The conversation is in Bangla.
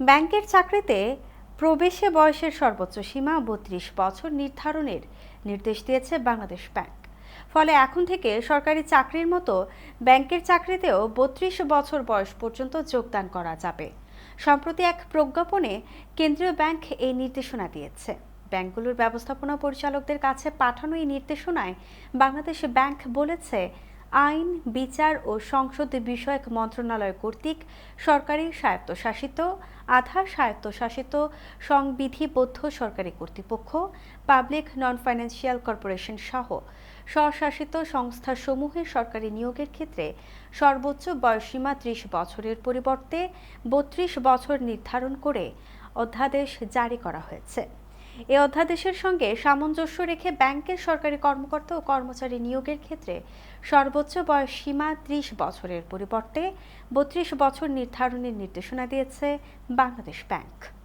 ব্যাংকের চাকরিতে প্রবেশে বয়সের সর্বোচ্চ সীমা বত্রিশ বছর নির্ধারণের নির্দেশ দিয়েছে বাংলাদেশ ব্যাংক। ফলে এখন থেকে সরকারি চাকরির মতো ব্যাংকের চাকরিতেও বত্রিশ বছর বয়স পর্যন্ত যোগদান করা যাবে। সম্প্রতি এক প্রজ্ঞাপনে কেন্দ্রীয় ব্যাংক এই নির্দেশনা দিয়েছে। ব্যাংকগুলোর ব্যবস্থাপনা পরিচালকদের কাছে পাঠানো এই নির্দেশনায় বাংলাদেশ ব্যাংক বলেছে আইন, বিচার ও সংসদ বিষয়ক মন্ত্রণালয় কর্তৃক সরকারি স্বায়ত্তশাসিত আধা স্বায়ত্তশাসিত, সংবিধিবদ্ধ সরকারি কর্তৃপক্ষ, পাবলিক নন ফাইন্যান্সিয়াল কর্পোরেশন সহ স্বশাসিত সংস্থাসমূহের সরকারি নিয়োগের ক্ষেত্রে সর্বোচ্চ বয়সীমা ত্রিশ বছরের পরিবর্তে বত্রিশ বছর নির্ধারণ করে অধ্যাদেশ জারি করা হয়েছে। এ অধ্যাদেশের সঙ্গে সামঞ্জস্য রেখে ব্যাংকের সরকারি কর্মকর্তা ও কর্মচারী নিয়োগের ক্ষেত্রে সর্বোচ্চ বয়স সীমা ত্রিশ বছরের পরিবর্তে বত্রিশ বছর নির্ধারণের নির্দেশনা দিয়েছে বাংলাদেশ ব্যাংক।